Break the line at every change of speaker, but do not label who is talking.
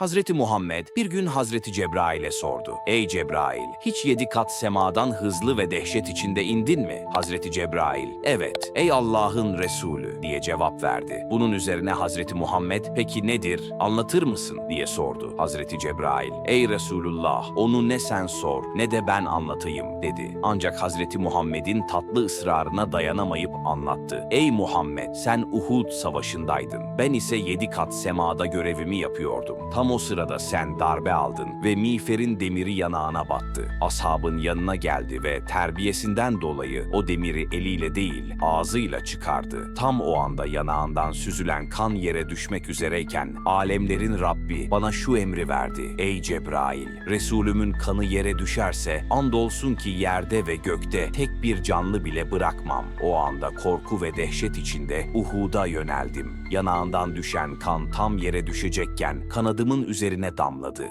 Hazreti Muhammed bir gün Hazreti Cebrail'e sordu. Ey Cebrail, hiç yedi kat semadan hızlı ve dehşet içinde indin mi? Hazreti Cebrail, evet, ey Allah'ın Resulü diye cevap verdi. Bunun üzerine Hazreti Muhammed, peki nedir, anlatır mısın diye sordu. Hazreti Cebrail, ey Resulullah, onu ne sen sor ne de ben anlatayım dedi. Ancak Hazreti Muhammed'in tatlı ısrarına dayanamayıp anlattı. Ey Muhammed, sen Uhud savaşındaydın. Ben ise yedi kat semada görevimi yapıyordum. Tam o sırada sen darbe aldın ve miğferin demiri yanağına battı. Ashabın yanına geldi ve terbiyesinden dolayı o demiri eliyle değil ağzıyla çıkardı. Tam o anda yanağından süzülen kan yere düşmek üzereyken alemlerin Rabbi bana şu emri verdi. Ey Cebrail, Resulümün kanı yere düşerse andolsun ki yerde ve gökte tek bir canlı bile bırakmam. O anda korku ve dehşet içinde Uhud'a yöneldim. Yanağından düşen kan tam yere düşecekken kanadımın üzerine damladı.